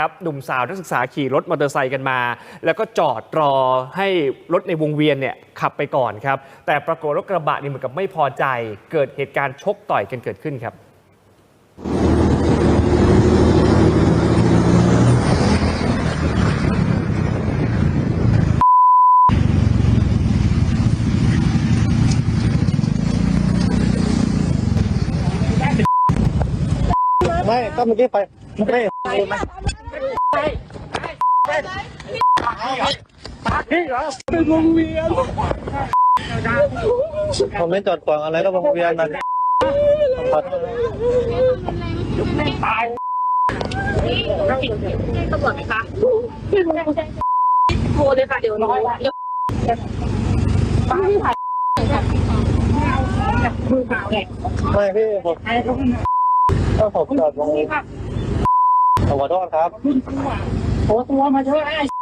ครับหนุ่มสาวนักศึกษาขี่รถมอเตอร์ไซค์กันมา แล้วก็จอดรอให้รถในวงเวียนเนี่ยขับไปก่อนครับ แต่ปรากฏรถกระบะนี่เหมือนกับไม่พอใจ เกิดเหตุการณ์ชกต่อยกันเกิดขึ้นครับ ไม่ก็เมื่อกี้ไปไม่ ผมไม่จอดขวางอะไรก็วงเวียนนะขอโทษนะตำรวจไหมคะโทรเลยค่ะเดี๋ยวน้อยป้าที่ถ่ายมือเปล่าไม่พี่ผมก็ผมจอดวง ขอโทษครับโทรตัวมาเถอะไอ้